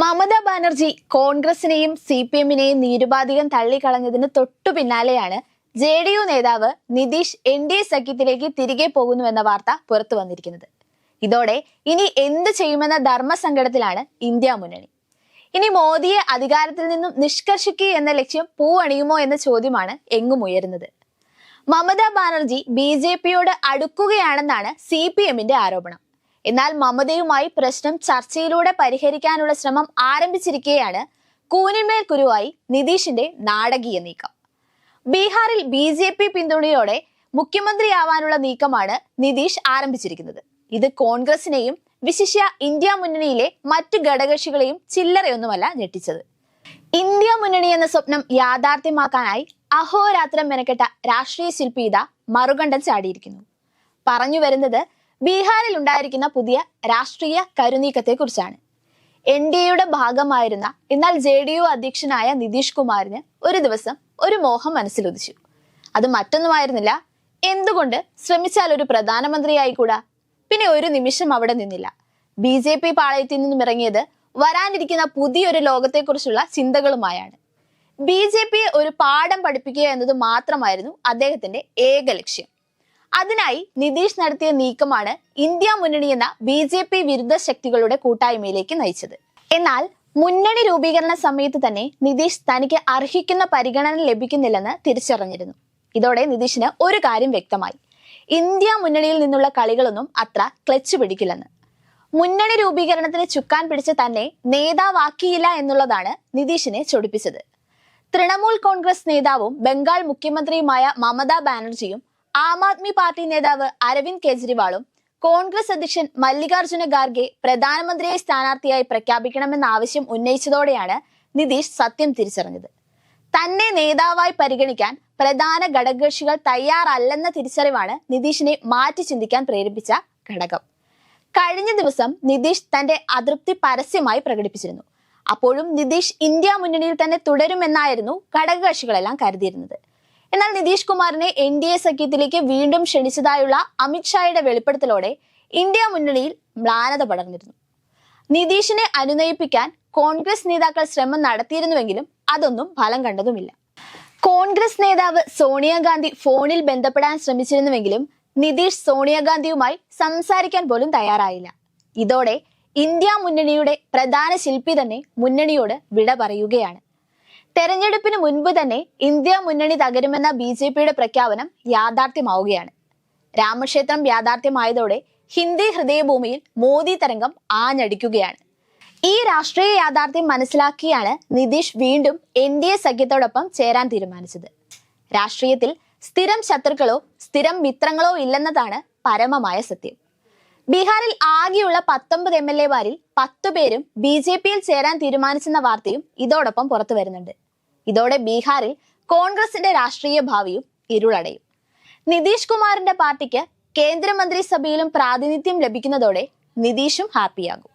മമതാ ബാനർജി കോൺഗ്രസിനെയും C P എമ്മിനെയും നിരുപാധികം തള്ളിക്കളഞ്ഞതിന് തൊട്ടു പിന്നാലെയാണ് ജെ ഡി യു നേതാവ് നിതീഷ് എൻ ഡി എ സഖ്യത്തിലേക്ക് തിരികെ പോകുന്നുവെന്ന വാർത്ത പുറത്തു വന്നിരിക്കുന്നത്. ഇതോടെ ഇനി എന്ത് ചെയ്യുമെന്ന ധർമ്മസങ്കടത്തിലാണ് ഇന്ത്യ മുന്നണി. ഇനി മോദിയെ അധികാരത്തിൽ നിന്നും നിഷ്കർഷിക്കുക എന്ന ലക്ഷ്യം പൂവണിയുമോ എന്ന ചോദ്യമാണ് എങ്ങും ഉയരുന്നത്. മമതാ ബാനർജി ബി ജെ പിയോട് അടുക്കുകയാണെന്നാണ് സി പി എമ്മിന്റെ ആരോപണം. എന്നാൽ മമതയുമായി പ്രശ്നം ചർച്ചയിലൂടെ പരിഹരിക്കാനുള്ള ശ്രമം ആരംഭിച്ചിരിക്കുകയാണ് കൂനിന്മേൽ കുരുവായി നിതീഷിന്റെ നാടകീയ നീക്കം. ബീഹാറിൽ ബി ജെ പി പിന്തുണയോടെ മുഖ്യമന്ത്രിയാവാനുള്ള നീക്കമാണ് നിതീഷ് ആരംഭിച്ചിരിക്കുന്നത്. ഇത് കോൺഗ്രസിനെയും വിശിഷ്യ ഇന്ത്യ മുന്നണിയിലെ മറ്റു ഘടകകക്ഷികളെയും ചില്ലറയൊന്നുമല്ല ഞെട്ടിച്ചത്. ഇന്ത്യ മുന്നണി എന്ന സ്വപ്നം യാഥാർത്ഥ്യമാക്കാനായി അഹോരാത്രം മെനക്കെട്ട രാഷ്ട്രീയ ശില്പി ഇതാ മറുകണ്ഠം ചാടിയിരിക്കുന്നു. പറഞ്ഞു വരുന്നത് ബീഹാറിൽ ഉണ്ടായിരിക്കുന്ന പുതിയ രാഷ്ട്രീയ കരുനീക്കത്തെ കുറിച്ചാണ് എൻ ഡി എയുടെ ഭാഗമായിരുന്ന എന്നാൽ ജെ ഡി യു അധ്യക്ഷനായ നിതീഷ് കുമാറിന് ഒരു ദിവസം ഒരു മോഹം മനസ്സിലുദിച്ചു അത് മറ്റൊന്നുമായിരുന്നില്ല. എന്തുകൊണ്ട് ശ്രമിച്ചാൽ ഒരു പ്രധാനമന്ത്രിയായിക്കൂടാ? പിന്നെ ഒരു നിമിഷം അവിടെ നിന്നില്ല. ബി ജെ പി പാളയത്തിൽ നിന്നും ഇറങ്ങിയത് വരാനിരിക്കുന്ന പുതിയൊരു ലോകത്തെക്കുറിച്ചുള്ള ചിന്തകളുമായാണ്. ബി ജെ പിയെ ഒരു പാഠം പഠിപ്പിക്കുക എന്നത് മാത്രമായിരുന്നു അദ്ദേഹത്തിന്റെ ഏക ലക്ഷ്യം. അതിനായി നിതീഷ് നടത്തിയ നീക്കമാണ് ഇന്ത്യ മുന്നണി എന്ന ബി ജെ പി വിരുദ്ധ ശക്തികളുടെ കൂട്ടായ്മയിലേക്ക് നയിച്ചത്. എന്നാൽ മുന്നണി രൂപീകരണ സമയത്ത് തന്നെ നിതീഷ് തനിക്ക് അർഹിക്കുന്ന പരിഗണന ലഭിക്കുന്നില്ലെന്ന് തിരിച്ചറിഞ്ഞിരുന്നു. ഇതോടെ നിതീഷിന് ഒരു കാര്യം വ്യക്തമായി. ഇന്ത്യ മുന്നണിയിൽ നിന്നുള്ള കളികളൊന്നും അത്ര ക്ലച്ച് പിടിക്കില്ലെന്ന്. മുന്നണി രൂപീകരണത്തിന് ചുക്കാൻ പിടിച്ച് തന്നെ നേതാവാക്കിയില്ല എന്നുള്ളതാണ് നിതീഷിനെ ചൊടിപ്പിച്ചത്. തൃണമൂൽ കോൺഗ്രസ് നേതാവും ബംഗാൾ മുഖ്യമന്ത്രിയുമായ മമതാ ബാനർജിയും ആം ആദ്മി പാർട്ടി നേതാവ് അരവിന്ദ് കെജ്രിവാളും കോൺഗ്രസ് അധ്യക്ഷൻ മല്ലികാർജുന ഖാർഗെ പ്രധാനമന്ത്രിയെ സ്ഥാനാർത്ഥിയായി പ്രഖ്യാപിക്കണമെന്ന ആവശ്യം ഉന്നയിച്ചതോടെയാണ് നിതീഷ് സത്യം തിരിച്ചറിഞ്ഞത്. തന്നെ നേതാവായി പരിഗണിക്കാൻ പ്രധാന ഘടകകക്ഷികൾ തയ്യാറല്ലെന്ന തിരിച്ചറിവാണ് നിതീഷിനെ മാറ്റി ചിന്തിക്കാൻ പ്രേരിപ്പിച്ച ഘടകം. കഴിഞ്ഞ ദിവസം നിതീഷ് തന്റെ അതൃപ്തി പരസ്യമായി പ്രകടിപ്പിച്ചിരുന്നു. അപ്പോഴും നിതീഷ് ഇന്ത്യ മുന്നണിയിൽ തന്നെ തുടരുമെന്നായിരുന്നു ഘടകകക്ഷികളെല്ലാം കരുതിയിരുന്നത്. എന്നാൽ നിതീഷ് കുമാറിനെ എൻ ഡി എ സഖ്യത്തിലേക്ക് വീണ്ടും ക്ഷണിച്ചതായുള്ള അമിത്ഷായുടെ വെളിപ്പെടുത്തലോടെ ഇന്ത്യ മുന്നണിയിൽ മ്ലാനത പടർന്നിരുന്നു. നിതീഷിനെ അനുനയിപ്പിക്കാൻ കോൺഗ്രസ് നേതാക്കൾ ശ്രമം നടത്തിയിരുന്നുവെങ്കിലും അതൊന്നും ഫലം കണ്ടതുമില്ല. കോൺഗ്രസ് നേതാവ് സോണിയാഗാന്ധി ഫോണിൽ ബന്ധപ്പെടാൻ ശ്രമിച്ചിരുന്നുവെങ്കിലും നിതീഷ് സോണിയാഗാന്ധിയുമായി സംസാരിക്കാൻ പോലും തയ്യാറായില്ല. ഇതോടെ ഇന്ത്യ മുന്നണിയുടെ പ്രധാന ശില്പി തന്നെ മുന്നണിയോട് വിട പറയുകയാണ്. തെരഞ്ഞെടുപ്പിന് മുൻപ് തന്നെ ഇന്ത്യ മുന്നണി തകരുമെന്ന ബി ജെ പിയുടെ പ്രഖ്യാപനം യാഥാർത്ഥ്യമാവുകയാണ്. രാമക്ഷേത്രം യാഥാർത്ഥ്യമായതോടെ ഹിന്ദി ഹൃദയഭൂമിയിൽ മോദി തരംഗം ആഞ്ഞടിക്കുകയാണ്. ഈ രാഷ്ട്രീയ യാഥാർത്ഥ്യം മനസ്സിലാക്കിയാണ് നിതീഷ് വീണ്ടും എൻ ഡി എ സഖ്യത്തോടൊപ്പം ചേരാൻ തീരുമാനിച്ചത്. രാഷ്ട്രീയത്തിൽ സ്ഥിരം ശത്രുക്കളോ സ്ഥിരം മിത്രങ്ങളോ ഇല്ലെന്നതാണ് പരമമായ സത്യം. ബീഹാറിൽ ആകെയുള്ള പത്തൊമ്പത് എം എൽ എമാരിൽ പത്തു പേരും ബി ജെ പിയിൽ ചേരാൻ തീരുമാനിച്ചെന്ന വാർത്തയും ഇതോടൊപ്പം പുറത്തു വരുന്നുണ്ട് ഇതോടെ ബീഹാറിൽ കോൺഗ്രസിന്റെ രാഷ്ട്രീയ ഭാവിയും ഇരുളടയും. നിതീഷ് കുമാറിന്റെ പാർട്ടിക്ക് കേന്ദ്രമന്ത്രിസഭയിലും പ്രാതിനിധ്യം ലഭിക്കുന്നതോടെ നിതീഷും ഹാപ്പിയാകും.